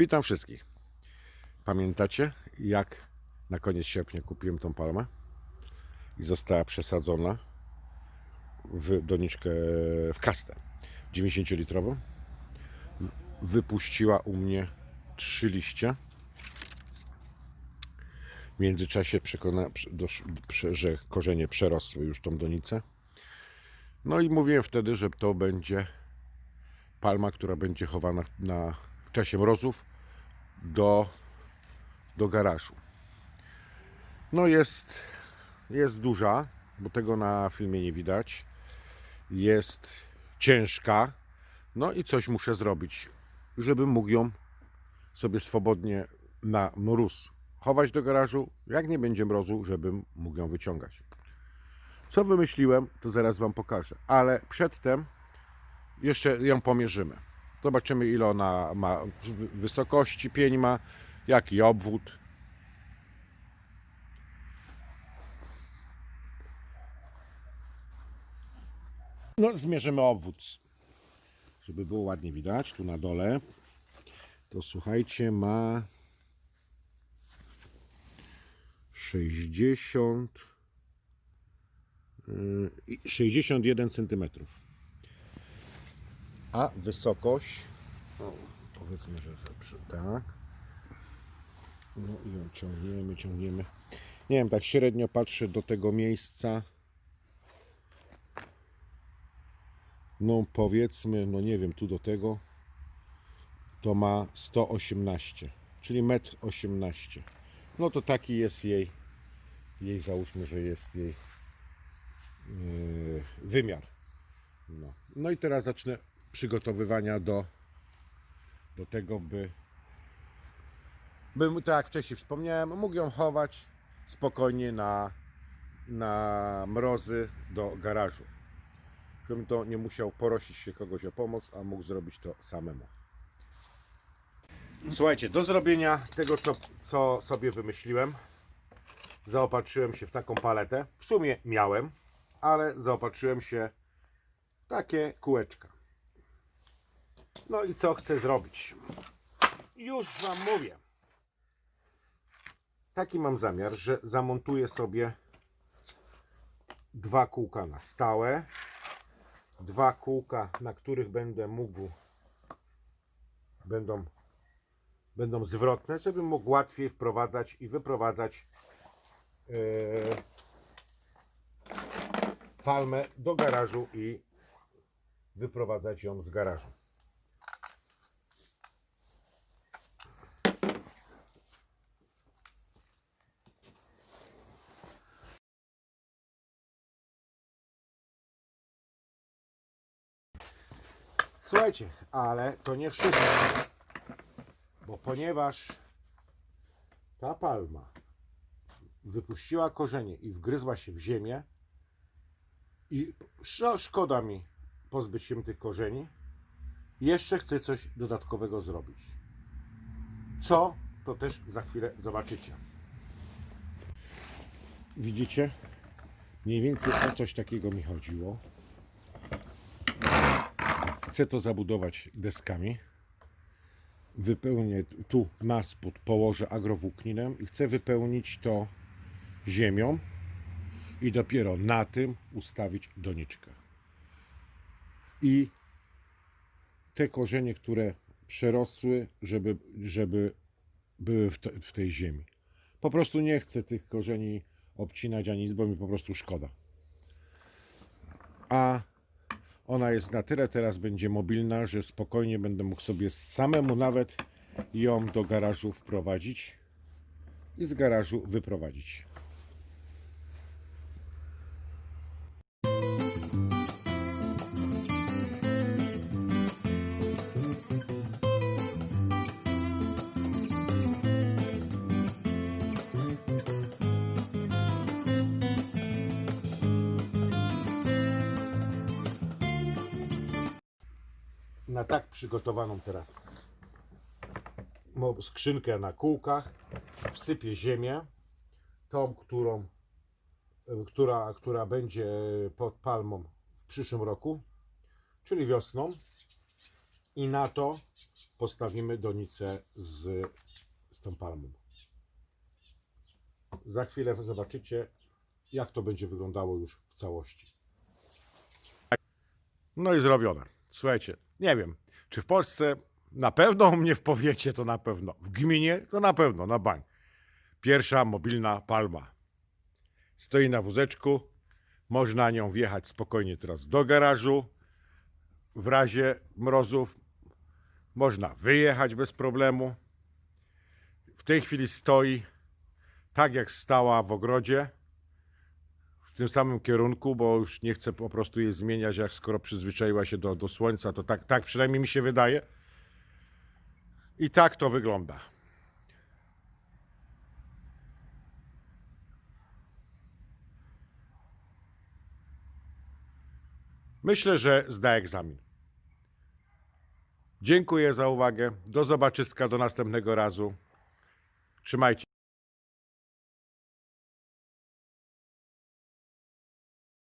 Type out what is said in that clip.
Witam wszystkich. Pamiętacie, jak na koniec sierpnia kupiłem tą palmę i została przesadzona w doniczkę w kastę 90-litrową. Wypuściła u mnie trzy liście. W międzyczasie przekona, że korzenie przerosły już tą donicę. No i mówiłem wtedy, że to będzie palma, która będzie chowana na, w czasie mrozów do, do garażu. No jest, jest duża, bo tego na filmie nie widać. Jest ciężka. No i coś muszę zrobić, żebym mógł ją sobie swobodnie na mróz chować do garażu. Jak nie będzie mrozu, żebym mógł ją wyciągać. Co wymyśliłem, to zaraz Wam pokażę. Ale przedtem jeszcze ją pomierzymy. Zobaczymy, ile ona ma wy- wysokości, pień ma, jaki obwód. No, zmierzymy obwód, żeby było ładnie widać. Tu na dole to słuchajcie, ma 60 yy, i 61 centymetrów a wysokość, powiedzmy, że zawsze tak. No i ją ciągniemy, ciągniemy. Nie wiem, tak średnio patrzę do tego miejsca. No powiedzmy, no nie wiem, tu do tego to ma 118, czyli 1,18 m. No to taki jest jej, jej załóżmy, że jest jej yy, wymiar. No. no i teraz zacznę przygotowywania do, do tego, by, bym, tak jak wcześniej wspomniałem, mógł ją chować spokojnie na, na mrozy do garażu. Żebym to nie musiał prosić się kogoś o pomoc, a mógł zrobić to samemu. Słuchajcie, do zrobienia tego, co, co sobie wymyśliłem, zaopatrzyłem się w taką paletę. W sumie miałem, ale zaopatrzyłem się w takie kółeczka. No i co chcę zrobić? Już Wam mówię. Taki mam zamiar, że zamontuję sobie dwa kółka na stałe, dwa kółka, na których będę mógł, będą, będą zwrotne, żebym mógł łatwiej wprowadzać i wyprowadzać e, palmę do garażu i wyprowadzać ją z garażu. Słuchajcie, ale to nie wszystko. Bo ponieważ ta palma wypuściła korzenie i wgryzła się w ziemię i sz- szkoda mi pozbyć się tych korzeni, jeszcze chcę coś dodatkowego zrobić. Co? To też za chwilę zobaczycie. Widzicie? Mniej więcej o coś takiego mi chodziło. Chcę to zabudować deskami. Wypełnię tu na spód, położę agrowłókninem i chcę wypełnić to ziemią i dopiero na tym ustawić doniczkę. I te korzenie, które przerosły, żeby, żeby były w, te, w tej ziemi. Po prostu nie chcę tych korzeni obcinać ani nic, bo mi po prostu szkoda. A ona jest na tyle teraz będzie mobilna, że spokojnie będę mógł sobie samemu nawet ją do garażu wprowadzić i z garażu wyprowadzić. Na tak przygotowaną teraz skrzynkę na kółkach wsypię ziemię, tą, którą, e, która, która będzie pod palmą w przyszłym roku, czyli wiosną i na to postawimy donicę z, z tą palmą. Za chwilę zobaczycie, jak to będzie wyglądało już w całości. No i zrobione. Słuchajcie, nie wiem, czy w Polsce na pewno u mnie w powiecie to na pewno, w gminie to na pewno, na bank. Pierwsza mobilna palma. Stoi na wózeczku, można nią wjechać spokojnie teraz do garażu. W razie mrozów można wyjechać bez problemu. W tej chwili stoi tak jak stała w ogrodzie, tym samym kierunku, bo już nie chcę po prostu jej zmieniać, jak skoro przyzwyczaiła się do, do słońca, to tak, tak przynajmniej mi się wydaje. I tak to wygląda. Myślę, że zda egzamin. Dziękuję za uwagę. Do zobaczyska do następnego razu. Trzymajcie.